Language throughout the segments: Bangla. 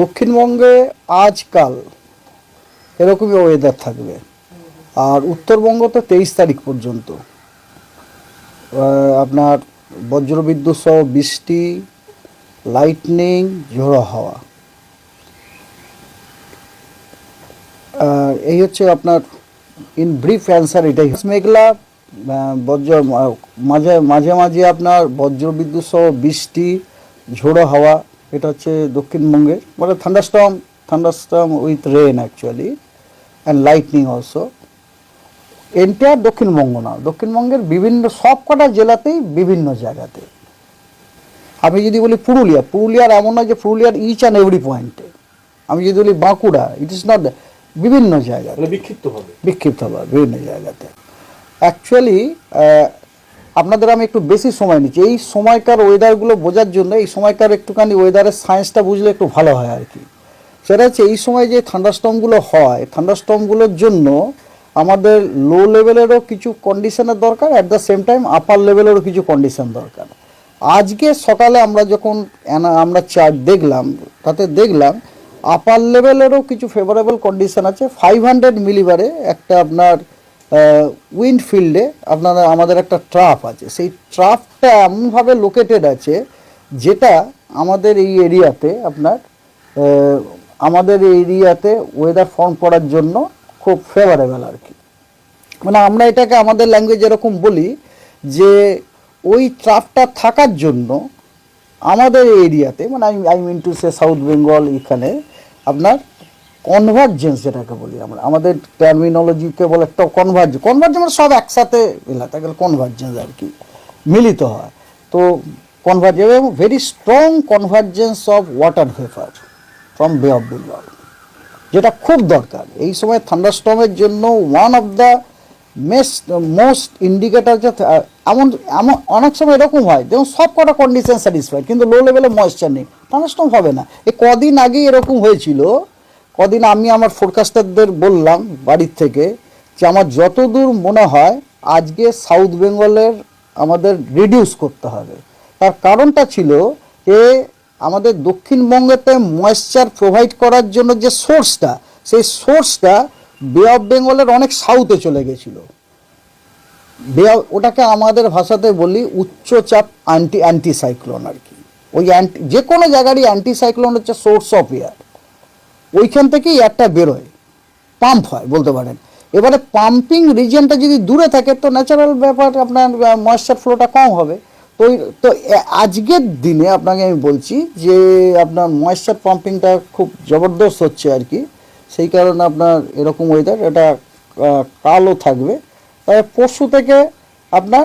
দক্ষিণবঙ্গে আজকাল এরকমই ওয়েদার থাকবে। আর উত্তরবঙ্গ তো তেইশ তারিখ পর্যন্ত। আপনার বজ্রবিদ্যুৎ সহ বৃষ্টি লাইটনিং ঝোড়ো হাওয়া। এই হচ্ছে আপনার ইন ব্রিফ অ্যান্সার এটাই। মেঘলা বজ্র মাঝে মাঝে মাঝে আপনার বজ্রবিদ্যুৎ সহ বৃষ্টি, ঝোড়ো হাওয়া। এটা হচ্ছে দক্ষিণবঙ্গের মানে thunderstorm thunderstorm with rain actually and lightning also entire Dakshinbanga না দক্ষিণবঙ্গের বিভিন্ন সব কটা জেলাতেই বিভিন্ন জায়গাতে। আমি যদি বলি পুরুলিয়া পুরুলিয়ার এমন নয় যে পুরুলিয়ার ইচ অ্যান্ড এভরি পয়েন্টে আমি যদি বলি বাঁকুড়া ইট ইস নট বিভিন্ন জায়গায় মানে বিক্ষিপ্ত হবে বিক্ষিপ্ত হবে বিভিন্ন জায়গাতে। অ্যাকচুয়ালি আপনাদের আমি একটু বেশি সময় নিচ্ছি। এই সময়কার ওয়েদারগুলো বোঝার জন্য এই সময়কার একটুখানি ওয়েদারের সায়েন্সটা বুঝলে একটু ভালো হয় আর কি। সেটা হচ্ছে এই সময় যে থান্ডারস্টর্মগুলো হয় থান্ডারস্টর্মগুলোর জন্য আমাদের লো লেভেলেরও কিছু কন্ডিশনের দরকার at the same time upper লেভেলেরও কিছু কন্ডিশন দরকার। আজকে সকালে আমরা যখন আমরা চার্ট দেখলাম, তাতে দেখলাম আপার লেভেলেরও কিছু ফেভারেবল কন্ডিশন আছে। ফাইভ হান্ড্রেড মিলিবারে একটা আপনার উইন্ড ফিল্ডে আপনার, আমাদের একটা ট্রাফ আছে। সেই ট্রাফটা এমনভাবে লোকেটেড আছে যেটা আমাদের এই এরিয়াতে আপনার আমাদের এই এরিয়াতে ওয়েদার ফর্ম করার জন্য খুব ফেভারেবল আর কি। মানে আমরা এটাকে আমাদের ল্যাঙ্গুয়েজ এরকম বলি যে ওই ট্রাফটা থাকার জন্য আমাদের এরিয়াতে মানে I I mean to say south Bengal এখানে আপনার কনভার্জেন্স যেটাকে বলি আমরা, আমাদের টার্মিনোলজিকে বলে একটা কনভার্জ কনভার্জ মানে সব একসাথে এলাকা গেলে কনভার্জেন্স আর কি, মিলিত হয়। তো কনভার্জ এবং very strong convergence of water vapour from bay of Bengal যেটা খুব দরকার। এই সময় থান্ডারস্টর্মের জন্য one of the most most indicator যে, এমন এমন অনেক সময় এরকম হয়, যেমন সব কটা কন্ডিশন স্যাটিসফাইড কিন্তু লো লেভেলে ময়েশ্চার নেই থান্ডারস্টর্ম হবে না। এই কদিন আগেই এরকম হয়েছিল কদিন আমি আমার ফোরকাস্টারদের বললাম বাড়ির থেকে যে আমার যতদূর মনে হয় আজকে সাউথ বেঙ্গলের আমাদের রিডিউস করতে হবে। তার কারণটা ছিল যে আমাদের দক্ষিণবঙ্গেতে ময়েশ্চার প্রোভাইড করার জন্য যে সোর্সটা সেই সোর্সটা বে অফ বেঙ্গলের অনেক সাউথে চলে গেছিল। বে ওটাকে আমাদের ভাষাতে বলি উচ্চচাপ অ্যান্টি অ্যান্টি সাইক্লোন আর কি। ওই অ্যান্টি যে কোনো জায়গারই অ্যান্টি সাইক্লোন হচ্ছে সোর্স অফ এয়ার ওইখান থেকেই একটা বেরোয়। পাম্প হয়, বলতে পারেন। এবারে পাম্পিং রিজনটা যদি দূরে থাকে, তো ন্যাচারাল ব্যাপার আপনার ময়েশ্চার ফ্লোটা কম হবে। তো তো আজকের দিনে আপনাকে আমি বলছি যে, আপনার ময়েশ্চার পাম্পিংটা খুব জবরদস্ত হচ্ছে আর কি। সেই কারণে আপনার এরকম ওয়েদার এটা কালও থাকবে। তবে পরশু থেকে আপনার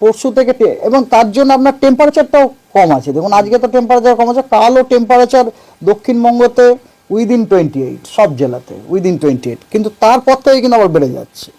পরশু থেকে এবং তার জন্য আপনার টেম্পারেচারটাও কম আছে। দেখুন, আজকে তো টেম্পারেচার কম আছে, কালও টেম্পারেচার দক্ষিণবঙ্গতে উইদিন টোয়েন্টি এইট সব জেলাতে উইদিন টোয়েন্টি এইট কিন্তু তারপর থেকে কিন্তু আবার বেড়ে যাচ্ছে।